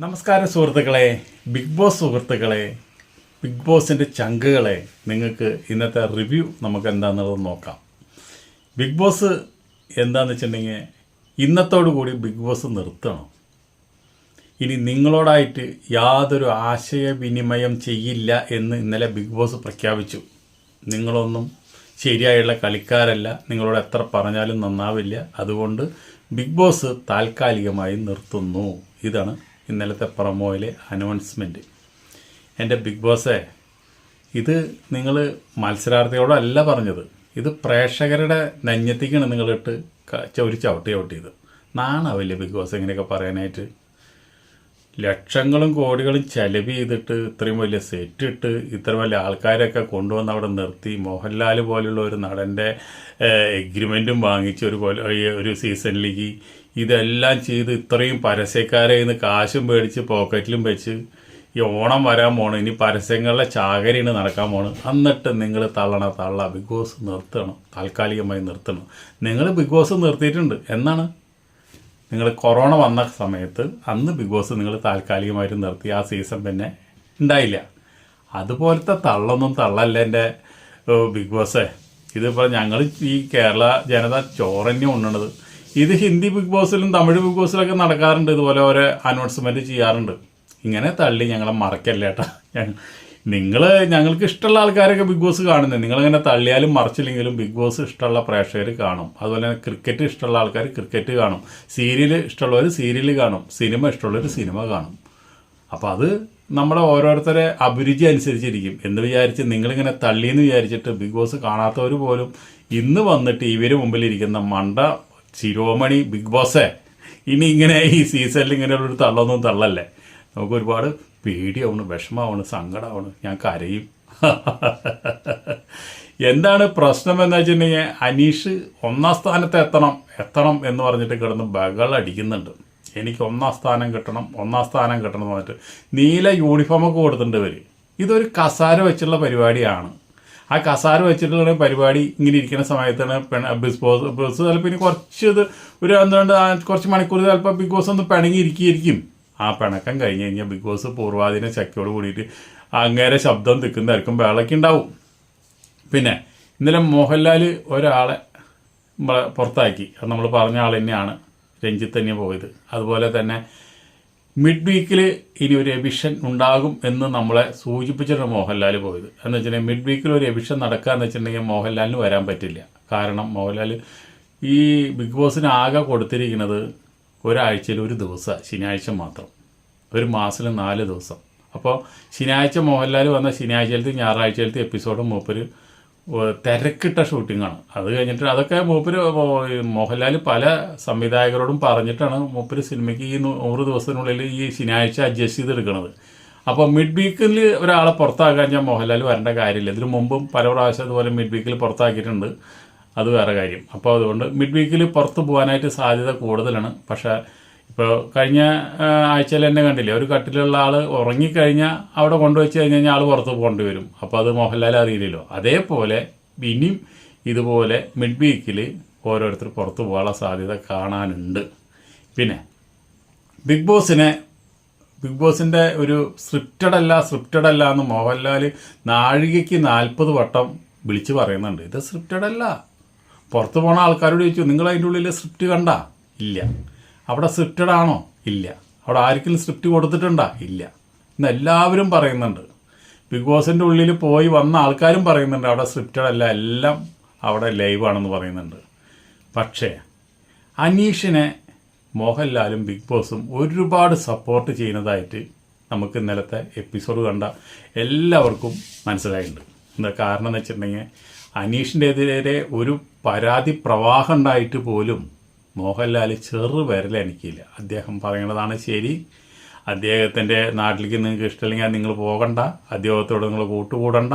നമസ്കാരം സുഹൃത്തുക്കളെ big boss സുഹൃത്തുക്കളെ ബിഗ് ബോസിന്റെ ചങ്കുകളെ നിങ്ങൾക്ക് ഇന്നത്തെ റിവ്യൂ നമുക്ക് എന്താണെന്നുള്ളത് നോക്കാം. ബിഗ് ബോസ് എന്താണെന്ന് വെച്ചിട്ടുണ്ടെങ്കിൽ ഇന്നത്തോടു കൂടി ബിഗ് ബോസ് നിർത്തണം. ഇനി നിങ്ങളോടായിട്ട് യാതൊരു ആശയവിനിമയം ചെയ്യില്ല എന്ന് ഇന്നലെ ബിഗ് ബോസ് പ്രഖ്യാപിച്ചു. നിങ്ങളൊന്നും ശരിയായുള്ള കളിക്കാരല്ല നിങ്ങളോട് എത്ര പറഞ്ഞാലും നന്നാവില്ല. അതുകൊണ്ട് ബിഗ് ബോസ് താൽക്കാലികമായി നിർത്തുന്നു. ഇതാണ് ഇന്നലത്തെ പ്രൊമോയിലെ അനൗൺസ്മെന്റ് എന്റെ ബിഗ് ബോസേ ഇത് നിങ്ങൾ മത്സരാർത്ഥിയോടല്ല പറഞ്ഞത്. ഇത് പ്രേക്ഷകരുടെ നെഞ്ഞത്തേക്കാണ് നിങ്ങളിട്ട് ഒരു ചവിട്ടി ചവിട്ടിയത്. നാണാവില്ലേ ബിഗ് ബോസ് ഇങ്ങനെയൊക്കെ പറയാനായിട്ട്? ലക്ഷങ്ങളും കോടികളും ചെലവ് ചെയ്തിട്ട് ഇത്രയും വലിയ സെറ്റ് ഇട്ട് ഇത്ര വലിയ ആൾക്കാരൊക്കെ കൊണ്ടുവന്ന് അവിടെ നിർത്തി മോഹൻലാൽ പോലുള്ള ഒരു നടന്റെ എഗ്രിമെന്റും വാങ്ങിച്ച് ഒരു പോലെ ഒരു സീസണിലേക്ക് ഇതെല്ലാം ചെയ്ത് ഇത്രയും പരസ്യക്കാരെ കാശും മേടിച്ച് പോക്കറ്റിലും വെച്ച് ഈ ഓണം വരാൻ പോണ്. ഇനി പരസ്യങ്ങളിലെ ചാകരിയാണ് നടക്കാൻ പോണ്. എന്നിട്ട് നിങ്ങൾ തള്ളണ തള്ള ബിഗ് ബോസ് നിർത്തണം. താൽക്കാലികമായി നിർത്തണം. നിങ്ങൾ ബിഗ് ബോസ് നിർത്തിയിട്ടുണ്ട്. എന്നാണ്? നിങ്ങൾ കൊറോണ വന്ന സമയത്ത് അന്ന് ബിഗ് ബോസ് നിങ്ങൾ താൽക്കാലികമായിട്ട് നിർത്തി. ആ സീസൺ പിന്നെ ഉണ്ടായില്ല. അതുപോലത്തെ തള്ളൊന്നും തള്ളല്ല എന്റെ ബിഗ് ബോസേ. ഇതിപ്പോൾ ഞങ്ങൾ ഈ കേരള ജനത ചോറന്നെ ഉണ്ണണത്. ഇത് ഹിന്ദി ബിഗ് ബോസിലും തമിഴ് ബിഗ് ബോസിലൊക്കെ നടക്കാറുണ്ട്. ഇതുപോലെ ഓരോ അനൗൺസ്മെന്റ് ചെയ്യാറുണ്ട്. ഇങ്ങനെ തള്ളി ഞങ്ങളെ മറക്കല്ലേട്ടാ നിങ്ങൾ ഞങ്ങൾക്ക് ഇഷ്ടമുള്ള ആൾക്കാരൊക്കെ ബിഗ് ബോസ് കാണുന്നത്. നിങ്ങളിങ്ങനെ തള്ളിയാലും മറിച്ചില്ലെങ്കിലും ബിഗ് ബോസ് ഇഷ്ടമുള്ള പ്രേക്ഷകർ കാണും. അതുപോലെ തന്നെ ക്രിക്കറ്റ് ഇഷ്ടമുള്ള ആൾക്കാർ ക്രിക്കറ്റ് കാണും. സീരിയൽ ഇഷ്ടമുള്ളവർ സീരിയൽ കാണും. സിനിമ ഇഷ്ടമുള്ളവർ സിനിമ കാണും. അപ്പോൾ അത് നമ്മുടെ ഓരോരുത്തരെ അഭിരുചി അനുസരിച്ചിരിക്കും. എന്ന് വിചാരിച്ച് നിങ്ങളിങ്ങനെ തള്ളിയെന്ന് വിചാരിച്ചിട്ട് ബിഗ് ബോസ് കാണാത്തവർ പോലും ഇന്ന് വന്നിട്ട് ഇവർ മുമ്പിലിരിക്കുന്ന മണ്ട ശിരോമണി ബിഗ് ബോസേ. ഇനി ഇങ്ങനെ ഈ സീസണിൽ ഇങ്ങനെ ഒരു തള്ളൊന്നും തള്ളല്ലേ. നമുക്ക് ഒരുപാട് പേടിയാവണം വിഷമാവണം സങ്കടമാവണം ഞാൻ കരയും. എന്താണ് പ്രശ്നം എന്ന് വെച്ചിട്ടുണ്ടെങ്കിൽ അനീഷ് ഒന്നാം സ്ഥാനത്ത് എത്തണം എത്തണം എന്ന് പറഞ്ഞിട്ട് കിടന്ന് ബഹളം അടിക്കുന്നുണ്ട്. എനിക്ക് ഒന്നാം സ്ഥാനം കിട്ടണം ഒന്നാം സ്ഥാനം കിട്ടണം എന്ന് പറഞ്ഞിട്ട് നീല യൂണിഫോമൊക്കെ കൊടുത്തിട്ടുണ്ട് ഇവർ ഇതൊരു കസാര വെച്ചുള്ള പരിപാടിയാണ്. ആ കസാര വെച്ചിട്ടുള്ള പരിപാടി ഇങ്ങനെ ഇരിക്കുന്ന സമയത്താണ് പെണ- ബിസ് ബോസ് ബസ് ചിലപ്പോൾ ഇനി കുറച്ച് ഇത് ഒരു എന്തുകൊണ്ട് കുറച്ച് മണിക്കൂർ ചിലപ്പോൾ ബിഗ് ബോസ് ഒന്ന് പിണങ്ങി ഇരിക്കുകയായിരിക്കും ആ പിണക്കം കഴിഞ്ഞ് കഴിഞ്ഞാൽ ബിഗ് ബോസ് പൂർവാധീന ശക്തിയോട് കൂടിയിട്ട് അങ്ങേരെ ശബ്ദം തിക്കുന്നതായിരിക്കും വേളയ്ക്ക് ഉണ്ടാവും. പിന്നെ ഇന്നലെ മോഹൻലാൽ ഒരാളെ പുറത്താക്കി. അത് നമ്മൾ പറഞ്ഞ ആൾ തന്നെയാണ്. രഞ്ജിത്ത് തന്നെ പോയത്. അതുപോലെ തന്നെ മിഡ് വീക്കിൽ ഇനി ഒരു എവിഷൻ ഉണ്ടാകും എന്ന് നമ്മളെ സൂചിപ്പിച്ചിട്ടാണ് മോഹൻലാൽ പോയത്. എന്ന് വെച്ചിട്ടുണ്ടെങ്കിൽ മിഡ് വീക്കിൽ ഒരു എവിഷൻ നടക്കുക എന്ന് വെച്ചിട്ടുണ്ടെങ്കിൽ മോഹൻലാലിന് വരാൻ പറ്റില്ല. കാരണം മോഹൻലാൽ ഈ ബിഗ് ബോസിന് ആകെ കൊടുത്തിരിക്കുന്നത് ഒരാഴ്ചയിൽ ഒരു ദിവസം ശനിയാഴ്ച മാത്രം. ഒരു മാസത്തിൽ നാല് ദിവസം. അപ്പോൾ ശനിയാഴ്ച മോഹൻലാൽ വന്ന ശനിയാഴ്ചയിലത്തെ ഞായറാഴ്ചയിലത്തെ എപ്പിസോഡും മൂപ്പര് തിരക്കിട്ട ഷൂട്ടിങ്ങാണ്. അത് കഴിഞ്ഞിട്ട് അതൊക്കെ മൂപ്പര് മോഹൻലാൽ പല സംവിധായകരോടും പറഞ്ഞിട്ടാണ് മൂപ്പര് സിനിമയ്ക്ക് ഈ നൂറ് ദിവസത്തിനുള്ളിൽ ഈ ശനിയാഴ്ച അഡ്ജസ്റ്റ് ചെയ്തെടുക്കുന്നത് അപ്പോൾ മിഡ് വീക്കിൽ ഒരാളെ പുറത്താക്കാൻ ഞാൻ മോഹൻലാൽ വരേണ്ട കാര്യമില്ല. ഇതിനു മുമ്പും പല പ്രാവശ്യം അതുപോലെ മിഡ് വീക്കിൽ പുറത്താക്കിയിട്ടുണ്ട്. അത് വേറെ കാര്യം. അപ്പോൾ അതുകൊണ്ട് മിഡ് വീക്കിൽ പുറത്ത് പോകാനായിട്ട് സാധ്യത കൂടുതലാണ്. പക്ഷേ ഇപ്പോൾ കഴിഞ്ഞ ആഴ്ചയിൽ തന്നെ കണ്ടില്ലേ? ഒരു കട്ടിലുള്ള ആൾ ഉറങ്ങിക്കഴിഞ്ഞാൽ അവിടെ കൊണ്ടുവച്ച് കഴിഞ്ഞ് കഴിഞ്ഞാൽ ആൾ പുറത്ത് പോകേണ്ടി വരും അപ്പോൾ അത് മോഹൻലാൽ അറിയില്ലല്ലോ. അതേപോലെ ഇനിയും ഇതുപോലെ മിഡ് വീക്കിൽ ഓരോരുത്തർ പുറത്ത് പോകാനുള്ള സാധ്യത കാണാനുണ്ട്. പിന്നെ ബിഗ് ബോസിനെ ബിഗ് ബോസിന്റെ ഒരു സ്ക്രിപ്റ്റഡ് അല്ല സ്ക്രിപ്റ്റഡ് അല്ല എന്ന് മോഹൻലാൽ നാഴികയ്ക്ക് നാൽപ്പത് വട്ടം വിളിച്ചു പറയുന്നുണ്ട്. ഇത് സ്ക്രിപ്റ്റഡ് അല്ല പുറത്ത് പോണ ആൾക്കാരോട് ചോദിച്ചു നിങ്ങൾ അതിന്റെ ഉള്ളിൽ സ്ക്രിപ്റ്റ് കണ്ട? ഇല്ല. അവിടെ സ്ക്രിപ്റ്റഡ് ആണോ? ഇല്ല. അവിടെ ആർക്കെങ്കിലും സ്ക്രിപ്റ്റ് കൊടുത്തിട്ടുണ്ടോ? ഇല്ല. ഇന്ന് എല്ലാവരും പറയുന്നുണ്ട്. ബിഗ് ബോസിന്റെ ഉള്ളിൽ പോയി വന്ന ആൾക്കാരും പറയുന്നുണ്ട് അവിടെ സ്ക്രിപ്റ്റഡ് അല്ല എല്ലാം അവിടെ ലൈവാണെന്ന് പറയുന്നുണ്ട്. പക്ഷേ അനീഷിനെ മോഹൻലാലും ബിഗ് ബോസും ഒരുപാട് സപ്പോർട്ട് ചെയ്യുന്നതായിട്ട് നമുക്ക് ഇന്നലത്തെ എപ്പിസോഡ് കണ്ട എല്ലാവർക്കും മനസ്സിലായിട്ടുണ്ട്. എന്താ കാരണം എന്ന് വെച്ചിട്ടുണ്ടെങ്കിൽ അനീഷിന്റെതിരെ ഒരു പരാതി പ്രവാഹം ഉണ്ടായിട്ട് പോലും മോഹൻലാൽ ചെറു വിരലനിക്കില്ല അദ്ദേഹം പറയണതാണ് ശരി. അദ്ദേഹത്തിന്റെ നാട്ടിലേക്ക് നിങ്ങൾക്ക് ഇഷ്ടമില്ലെങ്കിൽ നിങ്ങൾ പോകണ്ട. അദ്ദേഹത്തോട് നിങ്ങൾ കൂട്ടുകൂടണ്ട.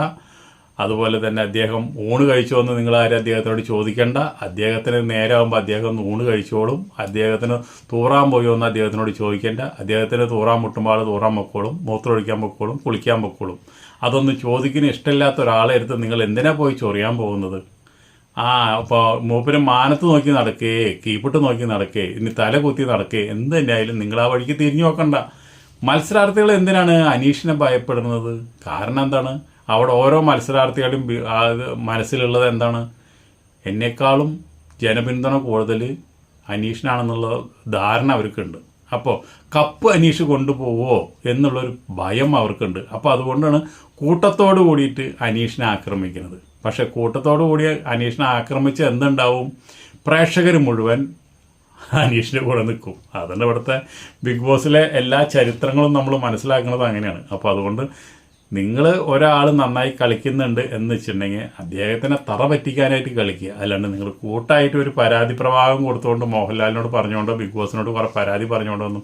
അതുപോലെ തന്നെ അദ്ദേഹം ഊണ് കഴിച്ചോ എന്ന് നിങ്ങൾ ആരും അദ്ദേഹത്തോട് ചോദിക്കണ്ട. അദ്ദേഹത്തിന് നേരമാകുമ്പോൾ അദ്ദേഹം ഒന്ന് ഊണ് കഴിച്ചോളും. അദ്ദേഹത്തിന് തൂറാൻ പോയോ എന്ന് അദ്ദേഹത്തിനോട് ചോദിക്കേണ്ട. അദ്ദേഹത്തിന് തൂറാൻ മുട്ടുമ്പോൾ ആൾ തൂറാൻ പൊക്കോളും. മൂത്രമൊഴിക്കാൻ പൊക്കോളും. കുളിക്കാൻ പൊക്കോളും. അതൊന്നും ചോദിക്കുന്ന ഇഷ്ടമില്ലാത്ത ഒരാളെ എടുത്ത് നിങ്ങൾ എന്തിനാ പോയി ചൊറിയാൻ പോകുന്നത്? ആ അപ്പോൾ മൂപ്പര് മാനത്ത് നോക്കി നടക്കേ കീപ്പിട്ട് നോക്കി നടക്കേ ഇനി തല കുത്തി നടക്കേ എന്ത് തന്നെ ആയാലും നിങ്ങൾ ആ വഴിക്ക് തിരിഞ്ഞു നോക്കണ്ട. മത്സരാർത്ഥികൾ എന്തിനാണ് അനീഷിനെ ഭയപ്പെടുന്നത്? കാരണം എന്താണ്? അവിടെ ഓരോ മത്സരാർത്ഥികളും ബി- ആ ഇത് മനസ്സിലുള്ളത് എന്താണ്? എന്നെക്കാളും ജനപിന്തുണ കൂടുതൽ അനീഷിനാണെന്നുള്ള ധാരണ അവർക്കുണ്ട്. അപ്പോൾ കപ്പ് അനീഷ് കൊണ്ടുപോവോ എന്നുള്ളൊരു ഭയം അവർക്കുണ്ട്. അപ്പോൾ അതുകൊണ്ടാണ് കൂട്ടത്തോട് കൂടിയിട്ട് അനീഷിനെ ആക്രമിക്കുന്നത്. പക്ഷെ കൂട്ടത്തോടു കൂടി അനീഷിനെ ആക്രമിച്ച് എന്തുണ്ടാവും? പ്രേക്ഷകർ മുഴുവൻ അനീഷിന്റെ കൂടെ നിൽക്കും. അതുകൊണ്ട് ഇവിടുത്തെ ബിഗ് ബോസിലെ എല്ലാ ചരിത്രങ്ങളും നമ്മൾ മനസ്സിലാക്കുന്നത് അങ്ങനെയാണ്. അപ്പോൾ അതുകൊണ്ട് നിങ്ങൾ ഒരാൾ നന്നായി കളിക്കുന്നുണ്ട് എന്ന് വെച്ചിട്ടുണ്ടെങ്കിൽ അദ്ദേഹത്തിനെ തറ പറ്റിക്കാനായിട്ട് കളിക്കുക. അല്ലാണ്ട് നിങ്ങൾ കൂട്ടായിട്ട് ഒരു പരാതി പ്രവാഹം കൊടുത്തുകൊണ്ട് മോഹൻലാലിനോട് പറഞ്ഞുകൊണ്ടോ ബിഗ് ബോസിനോട് കുറേ പരാതി പറഞ്ഞുകൊണ്ടൊന്നും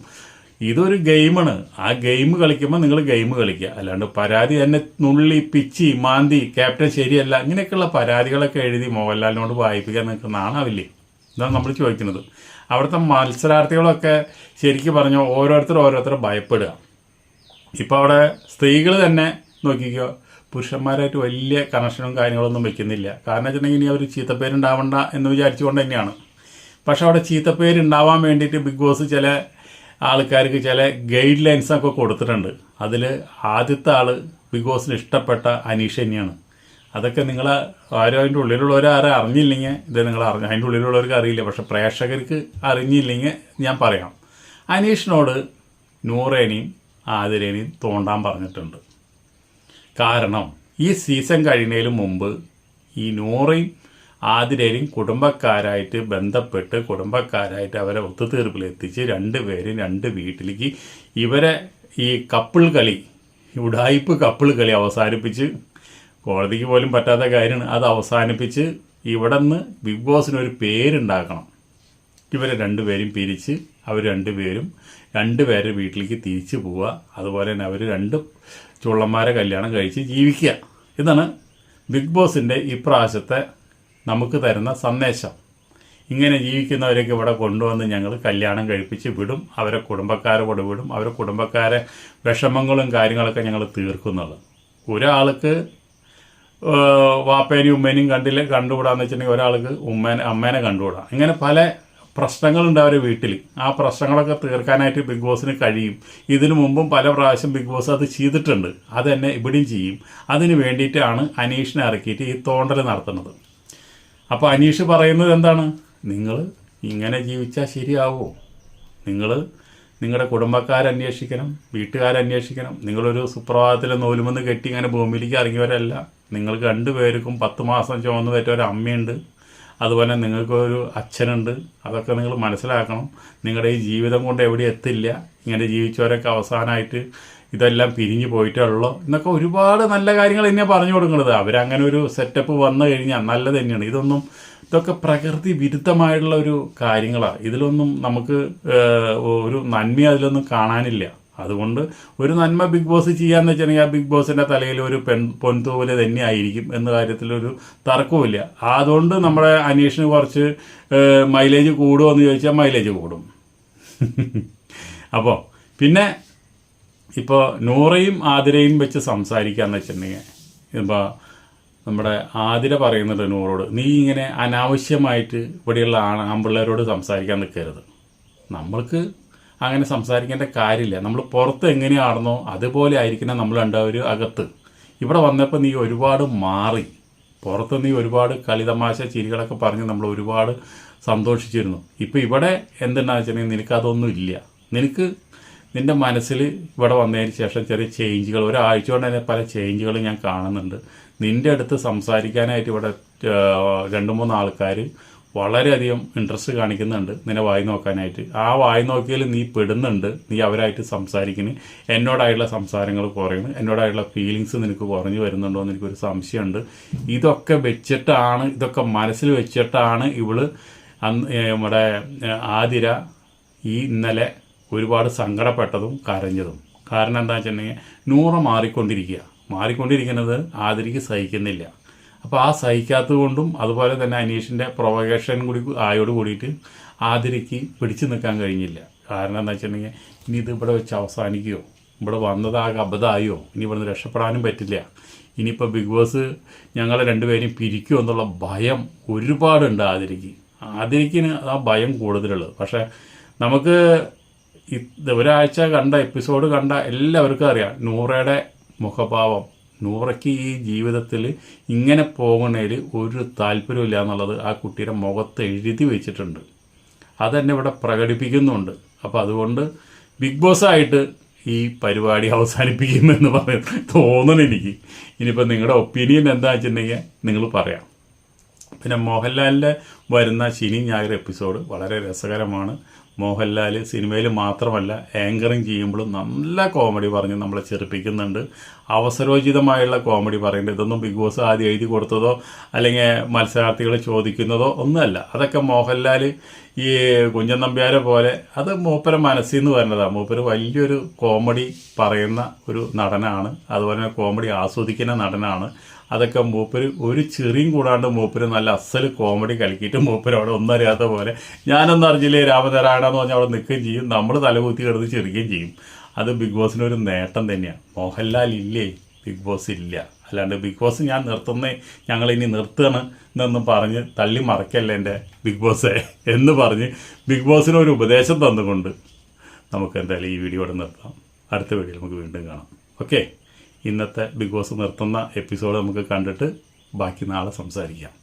ഇതൊരു ഗെയിമാണ്. ആ ഗെയിം കളിക്കുമ്പോൾ നിങ്ങൾ ഗെയിം കളിക്കുക. അല്ലാണ്ട് പരാതി തന്നെ നുള്ളി പിച്ചി മാന്തി ക്യാപ്റ്റൻ ശരിയല്ല ഇങ്ങനെയൊക്കെയുള്ള പരാതികളൊക്കെ എഴുതി മോഹൻലാലിനോട് വായിപ്പിക്കാൻ നിങ്ങൾക്ക് നാണാവില്ലേ? ഇതാണ് നമ്മൾ ചോദിക്കുന്നത്. അവിടുത്തെ മത്സരാർത്ഥികളൊക്കെ ശരിക്കും പറഞ്ഞാൽ ഓരോരുത്തർ ഓരോരുത്തർ ഭയപ്പെടുക. ഇപ്പോൾ അവിടെ സ്ത്രീകൾ തന്നെ നോക്കിക്കോ പുരുഷന്മാരായിട്ട് വലിയ കണക്ഷനും കാര്യങ്ങളൊന്നും വെക്കുന്നില്ല. കാരണം വെച്ചിട്ടുണ്ടെങ്കിൽ ഇനി അവർ ചീത്തപ്പേരുണ്ടാവണ്ട എന്ന് വിചാരിച്ചുകൊണ്ട് തന്നെയാണ്. പക്ഷെ അവിടെ ചീത്തപ്പേരുണ്ടാവാൻ വേണ്ടിയിട്ട് ബിഗ് ബോസ് ചില ആൾക്കാർക്ക് ചില ഗൈഡ് ലൈൻസ് ഒക്കെ കൊടുത്തിട്ടുണ്ട്. അതിൽ ആദ്യത്തെ ആൾ ബിഗ് ബോസിന് ഇഷ്ടപ്പെട്ട അനീഷ് തന്നെയാണ്. അതൊക്കെ നിങ്ങൾ ആരും അതിന്റെ ഉള്ളിലുള്ളവർ ആരും അറിഞ്ഞില്ലെങ്കിൽ ഇത് നിങ്ങൾ അറിഞ്ഞ അതിന്റെ ഉള്ളിലുള്ളവർക്ക് അറിയില്ല. പക്ഷെ പ്രേക്ഷകർക്ക് അറിഞ്ഞില്ലെങ്കിൽ ഞാൻ പറയാം. അനീഷിനോട് നൂറേനെയും ആതിരേനെയും തോണ്ടാൻ പറഞ്ഞിട്ടുണ്ട്. കാരണം ഈ സീസൺ കഴിയുന്നതിന് മുമ്പ് ഈ നൂറയും ആതിരേനെയും കുടുംബക്കാരായിട്ട് ബന്ധപ്പെട്ട് കുടുംബക്കാരായിട്ട് അവരെ ഒത്തുതീർപ്പിലെത്തിച്ച് രണ്ടുപേരും രണ്ട് വീട്ടിലേക്ക് ഇവരെ ഈ കപ്പിൾ കളി ഉടായിപ്പ് കപ്പിൾ കളി അവസാനിപ്പിച്ച് കോടതിക്ക് പോലും പറ്റാത്ത കാര്യമാണ്. അത് അവസാനിപ്പിച്ച് ഇവിടെ നിന്ന് ബിഗ് ബോസിന് ഒരു പേരുണ്ടാക്കണം. ഇവരെ രണ്ടുപേരും പിരിച്ച് അവർ രണ്ടുപേരും രണ്ടുപേരുടെ വീട്ടിലേക്ക് തിരിച്ചു പോവുക. അതുപോലെ തന്നെ അവർ രണ്ട് ചുള്ളന്മാരെ കല്യാണം കഴിച്ച് ജീവിക്കുക. ഇതാണ് ബിഗ് ബോസിന്റെ ഇപ്രാവശ്യത്തെ നമുക്ക് തരുന്ന സന്ദേശം. ഇങ്ങനെ ജീവിക്കുന്നവരൊക്കെ ഇവിടെ കൊണ്ടുവന്ന് ഞങ്ങൾ കല്യാണം കഴിപ്പിച്ച് വിടും അവരെ കുടുംബക്കാരെ കൂടെ വിടും അവരെ കുടുംബക്കാരെ വിഷമങ്ങളും കാര്യങ്ങളൊക്കെ ഞങ്ങൾ തീർക്കുന്നത് ഒരാൾക്ക് വാപ്പേനെയും ഉമ്മേനെയും കണ്ടില്ല കണ്ടുകൂടാന്ന് വെച്ചിട്ടുണ്ടെങ്കിൽ ഒരാൾക്ക് ഉമ്മേനെ അമ്മേനെ കണ്ടുകൂടാ. ഇങ്ങനെ പല പ്രശ്നങ്ങളുണ്ട് അവരുടെ വീട്ടിൽ ആ പ്രശ്നങ്ങളൊക്കെ തീർക്കാനായിട്ട് ബിഗ് ബോസിന് കഴിയും. ഇതിനു മുമ്പും പല പ്രാവശ്യം ബിഗ് ബോസ് അത് ചെയ്തിട്ടുണ്ട്. അത് തന്നെ ഇവിടെയും ചെയ്യും. അതിന് വേണ്ടിയിട്ടാണ് അനീഷിനെ ഇറക്കിയിട്ട് ഈ തോണ്ടൽ നടത്തുന്നത്. അപ്പോൾ അനീഷ് പറയുന്നത് എന്താണ്? നിങ്ങൾ ഇങ്ങനെ ജീവിച്ചാൽ ശരിയാവോ? നിങ്ങൾ നിങ്ങളുടെ കുടുംബക്കാരെ അന്വേഷിക്കണം വീട്ടുകാരെ അന്വേഷിക്കണം. നിങ്ങളൊരു സുപ്രഭാതത്തിലെ നൂലുമെന്ന് കെട്ടി ഇങ്ങനെ ഭൂമിയിലേക്ക് ഇറങ്ങിയവരല്ല. നിങ്ങൾക്ക് രണ്ടുപേർക്കും പത്ത് മാസം ചുമന്ന് പറ്റിയ ഒരു അമ്മയുണ്ട്. അതുപോലെ നിങ്ങൾക്കൊരു അച്ഛനുണ്ട്. അതൊക്കെ നിങ്ങൾ മനസ്സിലാക്കണം. നിങ്ങളുടെ ഈ ജീവിതം കൊണ്ട് എവിടെ എത്തില്ല. ഇങ്ങനെ ജീവിച്ചവരൊക്കെ അവസാനമായിട്ട് ഇതെല്ലാം പിരിഞ്ഞു പോയിട്ടേ ഉള്ളൂ എന്നൊക്കെ ഒരുപാട് നല്ല കാര്യങ്ങൾ തന്നെയാണ് പറഞ്ഞു കൊടുക്കുന്നത്. അവരങ്ങനെ ഒരു സെറ്റപ്പ് വന്നു കഴിഞ്ഞാൽ നല്ലത് തന്നെയാണ്. ഇതൊന്നും ഇതൊക്കെ പ്രകൃതി വിരുദ്ധമായിട്ടുള്ള ഒരു കാര്യങ്ങളാണ് ഇതിലൊന്നും നമുക്ക് ഒരു നന്മ അതിലൊന്നും കാണാനില്ല. അതുകൊണ്ട് ഒരു നന്മ ബിഗ് ബോസ് ചെയ്യാന്ന് വെച്ചിട്ടുണ്ടെങ്കിൽ ആ ബിഗ് ബോസിന്റെ തലയിൽ ഒരു പെൺ പൊൻതൂവൽ തന്നെ ആയിരിക്കും എന്ന കാര്യത്തിലൊരു തർക്കവുമില്ല. അതുകൊണ്ട് നമ്മുടെ അനീഷിന് കുറച്ച് മൈലേജ് കൂടുമോ എന്ന് ചോദിച്ചാൽ മൈലേജ് കൂടും. അപ്പോൾ പിന്നെ ഇപ്പോൾ നൂറയും ആതിരയും വെച്ച് സംസാരിക്കാന്ന് വെച്ചിട്ടുണ്ടെങ്കിൽ ഇപ്പോൾ നമ്മുടെ ആതിര പറയുന്നുണ്ട് നൂറോട് നീ ഇങ്ങനെ അനാവശ്യമായിട്ട് ഇവിടെയുള്ള ആൺപിള്ളേരോട് സംസാരിക്കാൻ നിൽക്കരുത്. നമ്മൾക്ക് അങ്ങനെ സംസാരിക്കേണ്ട കാര്യമില്ല. നമ്മൾ പുറത്ത് എങ്ങനെയാണെന്നോ അതുപോലെ ആയിരിക്കണം നമ്മൾ രണ്ടുപേരും അകത്ത്. ഇവിടെ വന്നപ്പോൾ നീ ഒരുപാട് മാറി. പുറത്ത് നീ ഒരുപാട് കളിതമാശ ചിരികളൊക്കെ പറഞ്ഞ് നമ്മൾ ഒരുപാട് സന്തോഷിച്ചിരുന്നു. ഇപ്പോൾ ഇവിടെ എന്തുണ്ടാ വെച്ചിട്ടുണ്ടെങ്കിൽ നിനക്കതൊന്നും ഇല്ല നിനക്ക് നിന്റെ മനസ്സിൽ ഇവിടെ വന്നതിന് ശേഷം ചെറിയ ചേഞ്ചുകൾ ഒരാഴ്ച കൊണ്ട് തന്നെ പല ചേഞ്ചുകളും ഞാൻ കാണുന്നുണ്ട്. നിന്റെ അടുത്ത് സംസാരിക്കാനായിട്ട് ഇവിടെ രണ്ട് മൂന്ന് ആൾക്കാർ വളരെയധികം ഇൻട്രസ്റ്റ് കാണിക്കുന്നുണ്ട് നിന്നെ വായി നോക്കാനായിട്ട്. ആ വായി നോക്കിയാൽ നീ പെടുന്നുണ്ട്. നീ അവരായിട്ട് സംസാരിക്കുന്നു. എന്നോടായിട്ടുള്ള സംസാരങ്ങൾ കുറയുന്നു. എന്നോടായിട്ടുള്ള ഫീലിങ്സ് നിനക്ക് കുറഞ്ഞു വരുന്നുണ്ടോ എന്ന് എനിക്കൊരു സംശയമുണ്ട്. ഇതൊക്കെ വെച്ചിട്ടാണ് ഇതൊക്കെ മനസ്സിൽ വെച്ചിട്ടാണ് ഇവൾ അന്ന് നമ്മുടെ ആതിര ഈ ഇന്നലെ ഒരുപാട് സങ്കടപ്പെട്ടതും കരഞ്ഞതും. കാരണം എന്താ വെച്ചിട്ടുണ്ടെങ്കിൽ നൂറ് മാറിക്കൊണ്ടിരിക്കുക. മാറിക്കൊണ്ടിരിക്കുന്നത് ആതിരിക്ക് സഹിക്കുന്നില്ല. അപ്പോൾ ആ സഹിക്കാത്തത് കൊണ്ടും അതുപോലെ തന്നെ അനീഷിന്റെ പ്രൊവകേഷൻ കൂടി ആയോട് കൂടിയിട്ട് ആതിരയ്ക്ക് പിടിച്ചു നിൽക്കാൻ കഴിഞ്ഞില്ല. കാരണം എന്താ വെച്ചിട്ടുണ്ടെങ്കിൽ ഇനി ഇത് ഇവിടെ വെച്ച് അവസാനിക്കുകയോ ഇവിടെ വന്നതാകെ അബദ്ധമായോ? ഇനി ഇവിടുന്ന് രക്ഷപ്പെടാനും പറ്റില്ല. ഇനിയിപ്പോൾ ബിഗ് ബോസ് ഞങ്ങളെ രണ്ടുപേരെയും പിരിക്കുമോ എന്നുള്ള ഭയം ഒരുപാടുണ്ട് ആതിരയ്ക്ക്. ആതിരയ്ക്കിന് ആ ഭയം കൂടുതലുള്ളത്. പക്ഷേ നമുക്ക് ഒരാഴ്ച കണ്ട എപ്പിസോഡ് കണ്ട എല്ലാവർക്കും അറിയാം. നൂറയുടെ മുഖഭാവം നൂറയ്ക്ക് ഈ ജീവിതത്തിൽ ഇങ്ങനെ പോകണേൽ ഒരു താല്പര്യമില്ല എന്നുള്ളത് ആ കുട്ടിയുടെ മുഖത്ത് എഴുതി വെച്ചിട്ടുണ്ട്. അതെന്നെ ഇവിടെ പ്രകടിപ്പിക്കുന്നുണ്ട്. അപ്പോൾ അതുകൊണ്ട് ബിഗ് ബോസ് ആയിട്ട് ഈ പരിപാടി അവസാനിപ്പിക്കുമെന്ന് പറയും തോന്നണം എനിക്ക്. ഇനിയിപ്പോൾ നിങ്ങളുടെ ഒപ്പീനിയൻ എന്താ വെച്ചിട്ടുണ്ടെങ്കിൽ നിങ്ങൾ പറയാം. പിന്നെ മോഹൻലാലിന്റെ വരുന്ന ശനി ഞായർ എപ്പിസോഡ് വളരെ രസകരമാണ്. മോഹൻലാൽ സിനിമയിൽ മാത്രമല്ല ആങ്കറിങ് ചെയ്യുമ്പോഴും നല്ല കോമഡി പറഞ്ഞ് നമ്മളെ ചെറുപ്പിക്കുന്നുണ്ട്. അവസരോചിതമായുള്ള കോമഡി പറയുന്നുണ്ട്. ഇതൊന്നും ബിഗ് ബോസ് ആദ്യം എഴുതി കൊടുത്തതോ അല്ലെങ്കിൽ മത്സരാർത്ഥികൾ ചോദിക്കുന്നതോ ഒന്നുമല്ല. അതൊക്കെ മോഹൻലാൽ ഈ കുഞ്ഞൻ നമ്പ്യാരെ പോലെ അത് മൂപ്പര മനസ്സിൽ നിന്ന് വരുന്നതാണ് മൂപ്പര് വലിയൊരു കോമഡി പറയുന്ന ഒരു നടനാണ്. അതുപോലെ തന്നെ കോമഡി ആസ്വദിക്കുന്ന നടനാണ്. അതൊക്കെ മൂപ്പര് ഒരു ചെറിയും കൂടാണ്ട് മൂപ്പര് നല്ല അസൽ കോമഡി കളിക്കിയിട്ട് മൂപ്പര് അവിടെ ഒന്നറിയാത്ത പോലെ ഞാനൊന്നും അറിഞ്ഞില്ലേ രാമനാരായണ എന്ന് പറഞ്ഞാൽ അവിടെ നിൽക്കുകയും ചെയ്യും. നമ്മൾ തലകുത്തി കിടന്ന് ചിരിക്കുകയും ചെയ്യും. അത് ബിഗ് ബോസിന് ഒരു നേട്ടം തന്നെയാണ് മോഹൻലാൽ ഇല്ലേ? ബിഗ് ബോസ് ഇല്ല. അല്ലാണ്ട് ബിഗ് ബോസ് ഞാൻ നിർത്തുന്നേ ഞങ്ങൾ ഇനി നിർത്തുകയാണ് എന്നൊന്നും പറഞ്ഞ് തള്ളി മറക്കല്ല എന്റെ ബിഗ് ബോസേ എന്ന് പറഞ്ഞ് ബിഗ് ബോസിന് ഒരു ഉപദേശം തന്നുകൊണ്ട് നമുക്ക് എന്തായാലും ഈ വീഡിയോ ഇവിടെ നിർത്താം. അടുത്ത വീഡിയോ നമുക്ക് വീണ്ടും കാണാം. ഓക്കെ? ഇന്നത്തെ ബിഗ് ബോസ് നിർത്തുന്ന എപ്പിസോഡ് നമുക്ക് കണ്ടിട്ട് ബാക്കി നാളെ സംസാരിക്കാം.